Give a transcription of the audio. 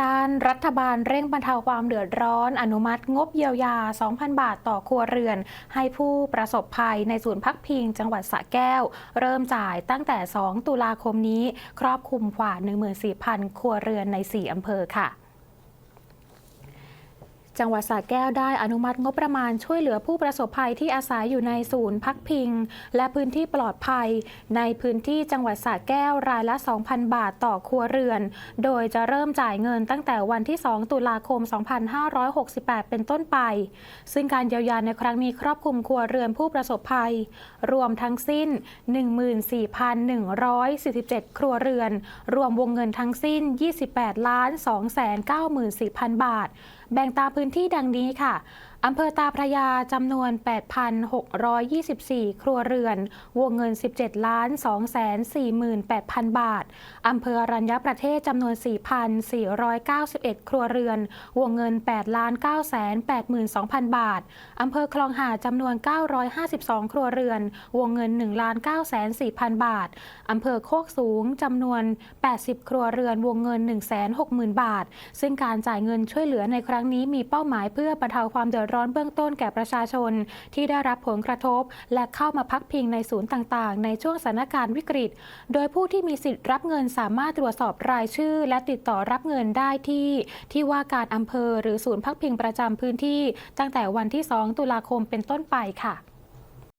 ด้านรัฐบาลเร่งบรรเทาความเดือดร้อน อนุมัติงบเยียวยา 2,000 บาทต่อครัวเรือน ให้ผู้ประสบภัยในศูนย์พักพิง จังหวัดสระแก้ว เริ่มจ่ายตั้งแต่ 2 ตุลาคมนี้ ครอบคลุมกว่า 14,000 ครัวเรือนใน 4 อำเภอค่ะ จังหวัดสระแก้วได้อนุมัติงบประมาณช่วยเหลือผู้ประสบภัยที่อาศัยอยู่ในศูนย์พักพิง และพื้นที่ปลอดภัย ในพื้นที่จังหวัดสระแก้วรายละ 2,000 บาทต่อครัวเรือน โดยจะเริ่มจ่ายเงินตั้งแต่วันที่ 2 ตุลาคม 2568 เป็นต้นไป ซึ่งการเยียวยาในครั้งนี้ครอบคลุมครัวเรือนผู้ประสบภัย รวมทั้งสิ้น 14,147 ครัวเรือน รวมวงเงินทั้งสิ้น 28ล้าน294,000 บาท แบ่งตามพื้นที่ดังนี้ค่ะ อำเภอตาพระยาจำนวน 8,624 ครัวเรือน วงเงิน 17 ล้าน 248,000 บาท อำเภออรัญญประเทศจำนวน 4,491 ครัวเรือน วงเงิน 8 ล้าน 982,000 บาท อำเภอคลองหาดจำนวน 952 ครัวเรือน วงเงิน 1 ล้าน 904,000 บาท อำเภอโคกสูงจำนวน 80 ครัวเรือน วงเงิน 160,000 บาท ซึ่งการจ่ายเงินช่วยเหลือในครั้งนี้มีเป้าหมายเพื่อบรรเทาความเดือดร้อนเบื้องต้นแก่ประชาชน ที่ได้รับผลกระทบ และเข้ามาพักพิงในศูนย์ต่างๆ ในช่วงสถานการณ์วิกฤต โดยผู้ที่มีสิทธิ์รับเงินสามารถตรวจสอบรายชื่อ และติดต่อรับเงินได้ที่ที่ว่าการอำเภอ หรือศูนย์พักพิงประจำพื้นที่ ตั้งแต่วันที่ 2 ตุลาคมเป็นต้นไปค่ะ